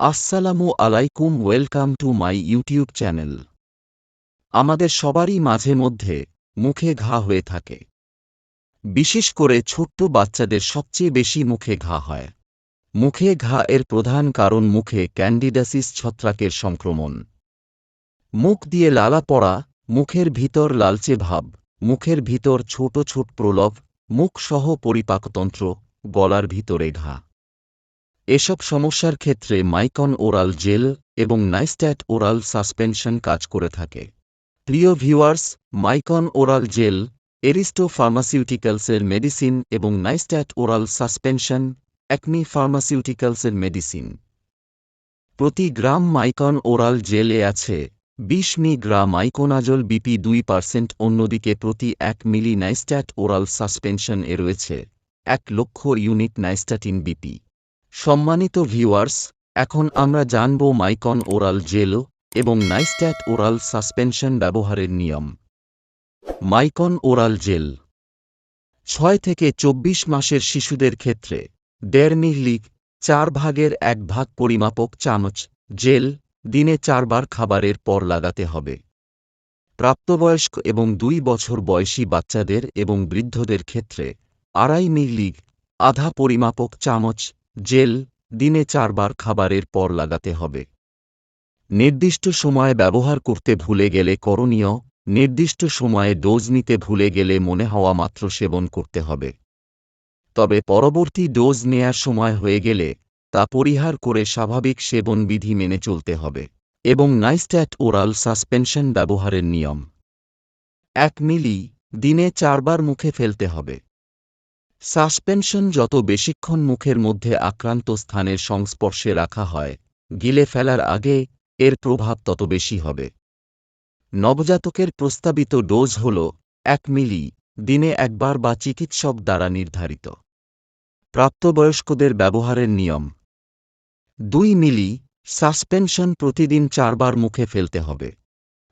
আসসালামু আলাইকুম, welcome to my YouTube channel. আমাদের সবারই মাঝে মধ্যে মুখে ঘা হয়ে থাকে। বিশেষ করে ছোট্ট বাচ্চাদের সবচেয়ে বেশি মুখে ঘা হয়। মুখে ঘা এর প্রধান কারণ মুখে ক্যান্ডিডাসিস ছত্রাকের সংক্রমণ। মুখ দিয়ে লালা পড়া, মুখের ভিতর লালচে ভাব, মুখের ভিতর ছোট ছোট প্রলভ মুখ সহ পরিপাকতন্ত্র, গলার ভিতরে ঘা। এসব সমস্যার ক্ষেত্রে মাইকন ওরাল জেল এবং নাইস্ট্যাট ওরাল সাসপেনশন কাজ করে থাকে। প্রিয় viewers Mycon oral gel, Aristo ফার্মাসিউটিক্যালসের medicine এবং নাইস্ট্যাট ওরাল সাসপেনশন, অ্যাকমি ফার্মাসিউটিক্যালসের মেডিসিন। প্রতি গ্রাম মাইকন ওরাল জেলে আছে বিশ মি গ্রা মাইকোনাজল বিপি দুই পার্সেন্ট, অন্যদিকে প্রতি এক মিলি নাইস্ট্যাট ওরাল সাসপেনশন এ রয়েছে এক লক্ষ ইউনিট নাইস্ট্যাটিন বিপি। সম্মানিত ভিউয়ার্স, এখন আমরা জানব মাইকন ওরাল জেল এবং নাইস্ট্যাট ওরাল সাসপেনশন ব্যবহারের নিয়ম। Micon oral gel. ছয় থেকে চব্বিশ মাসের শিশুদের ক্ষেত্রে দেড় মিলি চার ভাগের এক ভাগ পরিমাপক চামচ জেল দিনে চারবার খাবারের পর লাগাতে হবে। প্রাপ্তবয়স্ক এবং দুই বছর বয়সী বাচ্চাদের এবং বৃদ্ধদের ক্ষেত্রে আড়াই মিলি আধা পরিমাপক চামচ জেল, দিনে চারবার খাবারের পর লাগাতে হবে। নির্দিষ্ট সময়ে ব্যবহার করতে ভুলে গেলে করণীয়, নির্দিষ্ট সময়ে ডোজ নিতে ভুলে গেলে মনে হওয়া মাত্র সেবন করতে হবে। তবে পরবর্তী ডোজ নেয়ার সময় হয়ে গেলে তা পরিহার করে স্বাভাবিক সেবন বিধি মেনে চলতে হবে এবং নাইস্ট্যাট ওরাল সাসপেনশন ব্যবহারের নিয়ম। এক মিলি, দিনে চারবার মুখে ফেলতে হবে। সাসপেনশন যত বেশিক্ষণ মুখের মধ্যে আক্রান্ত স্থানের সংস্পর্শে রাখা হয়, গিলে ফেলার আগে এর প্রভাব তত বেশি হবে। নবজাতকের প্রস্তাবিত ডোজ হল এক মিলি, দিনে একবার বা চিকিৎসক দ্বারা নির্ধারিত। প্রাপ্তবয়স্কদের ব্যবহারের নিয়ম। দুই মিলি, সাসপেনশন প্রতিদিন চারবার মুখে ফেলতে হবে।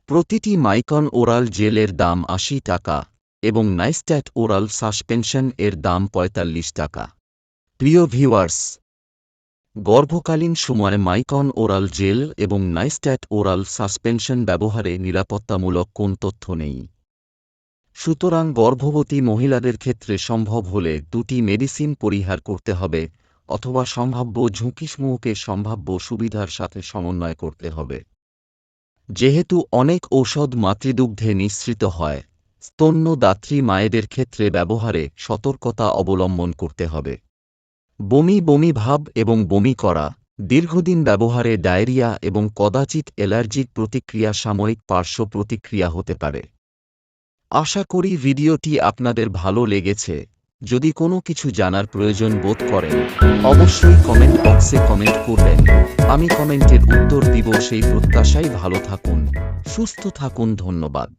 প্রতিটি মাইকন ওরাল জেলের দাম আশি টাকা। এবং নাইস্ট্যাট ওরাল সাসপেনশন এর দাম পঁয়তাল্লিশ টাকা। প্রিয় ভিউয়ার্স, গর্ভকালীন সময়ে মাইকন ওরাল জেল এবং নাইস্ট্যাট ওরাল সাসপেনশন ব্যবহারে নিরাপত্তামূলক কোন তথ্য নেই। সুতরাং গর্ভবতী মহিলাদের ক্ষেত্রে সম্ভব হলে দুটি মেডিসিন পরিহার করতে হবে অথবা সম্ভাব্য ঝুঁকিসমূহকে সম্ভাব্য সুবিধার সাথে সমন্বয় করতে হবে। যেহেতু অনেক ঔষধ মাতৃদুগ্ধে নিঃসৃত হয় স্তন্যদাত্রী মায়েদের ক্ষেত্রে ব্যবহারে সতর্কতা অবলম্বন করতে হবে। বমি বমি ভাব এবং বমি করা, দীর্ঘদিন ব্যবহারে ডায়রিয়া এবং কদাচিৎ অ্যালার্জিক প্রতিক্রিয়া সাময়িক পার্শ্ব প্রতিক্রিয়া হতে পারে। আশা করি ভিডিওটি আপনাদের ভালো লেগেছে। যদি কোনো কিছু জানার প্রয়োজন বোধ করেন, অবশ্যই কমেন্ট বক্সে কমেন্ট করবেন। আমি কমেন্টের উত্তর দিব, সেই প্রত্যাশাই ভালো থাকুন। সুস্থ থাকুন, ধন্যবাদ।